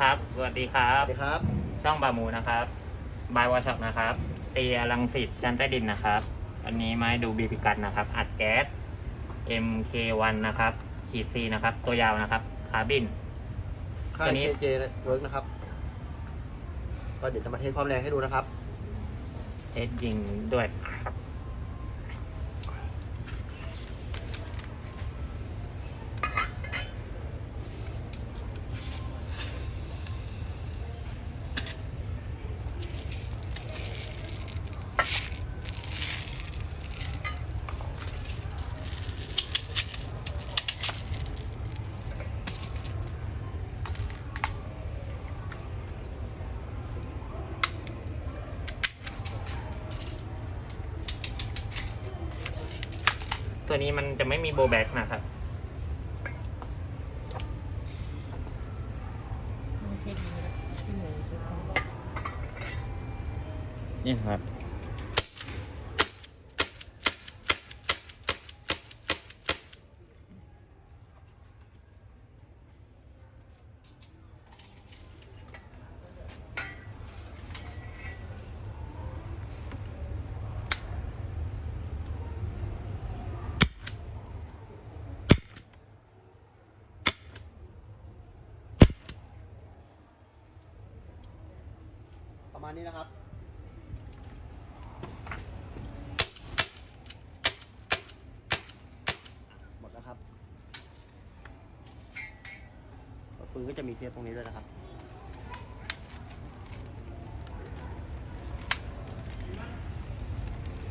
ครับสวัสดีครัสบวัสดีครับ ช่องบามูนะครับบายวอช็อปนะครับ เตียรังสิตชั้นใต้ดินนะครับ อันนี้ไม้ดูบีพิกัดนะครับ อัดแก๊ส MK1 นะครับ ขีด C นะครับ ตัวยาวนะครับ คาร์บิน ค่าตัยวนี้ KJ Work นะครับ ก็เดี๋ยวจะมาเทสความแรงให้ดูนะครับ เทสยิงด้วยค ตัวนี้มันจะไม่มีโบแบ็กนะครับนี่ครับ มาณนี้นะครับ หมดแล้วครับปืนก็จะมีเซฟตรงนี้ด้วยนะครับ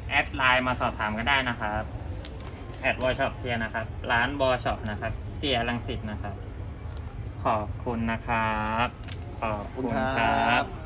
แอดไลน์มาสอบถามก็ได้นะครับแอดวอช็อปเซียนะครับ ร้านบอช็อปนะครับ เสียรังสิตนะครับ ขอบคุณนะครับ ขอบคุณคขอบคุณครัรับบ